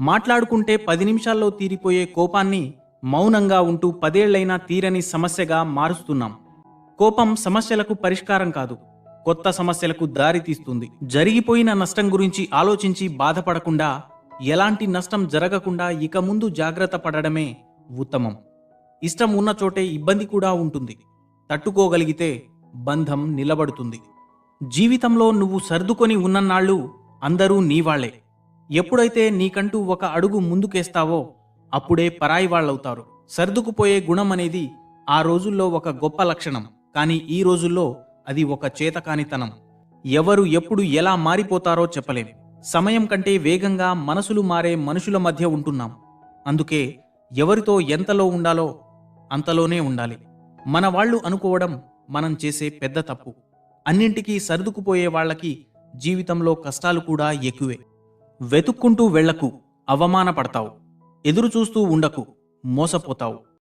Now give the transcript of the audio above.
మాట్లాడుకుంటే పది నిమిషాల్లో తీరిపోయే కోపాన్ని మౌనంగా ఉంటూ పదేళ్ళైనా తీరని సమస్యగా మారుస్తున్నాం. కోపం సమస్యలకు పరిష్కారం కాదు. కొత్త సమస్యలకు దారితీస్తుంది జరిగిపోయిన నష్టం గురించి ఆలోచించి బాధపడకుండా ఎలాంటి నష్టం జరగకుండా ఇక ముందు జాగ్రత్త పడడమే ఉత్తమం. ఇష్టం ఉన్న చోటే ఇబ్బంది కూడా ఉంటుంది. తట్టుకోగలిగితే బంధం నిలబడుతుంది. జీవితంలో నువ్వు సర్దుకొని ఉన్నన్నాళ్ళు అందరూ నీవాళ్ళే ఎప్పుడైతే నీకంటూ ఒక అడుగు ముందుకేస్తావో అప్పుడే పరాయి వాళ్ళవుతారు. సర్దుకుపోయే గుణం అనేది ఆ రోజుల్లో ఒక గొప్ప లక్షణం. కానీ ఈ రోజుల్లో అది ఒక చేతకానితనం. ఎవరు ఎప్పుడు ఎలా మారిపోతారో చెప్పలేం. సమయం కంటే వేగంగా మనసులు మారే మనుషుల మధ్య ఉంటున్నాం. అందుకే ఎవరితో ఎంతలో ఉండాలో అంతలోనే ఉండాలి. మన వాళ్ళు అనుకోవడం మనం చేసే పెద్ద తప్పు. అన్నింటికీ సర్దుకుపోయే వాళ్ళకి జీవితంలో కష్టాలు కూడా ఎక్కువే. వెతుక్కుంటూ వెళ్ళకు అవమానపడతావు. ఎదురు చూస్తూ ఉండకు. మోసపోతావు.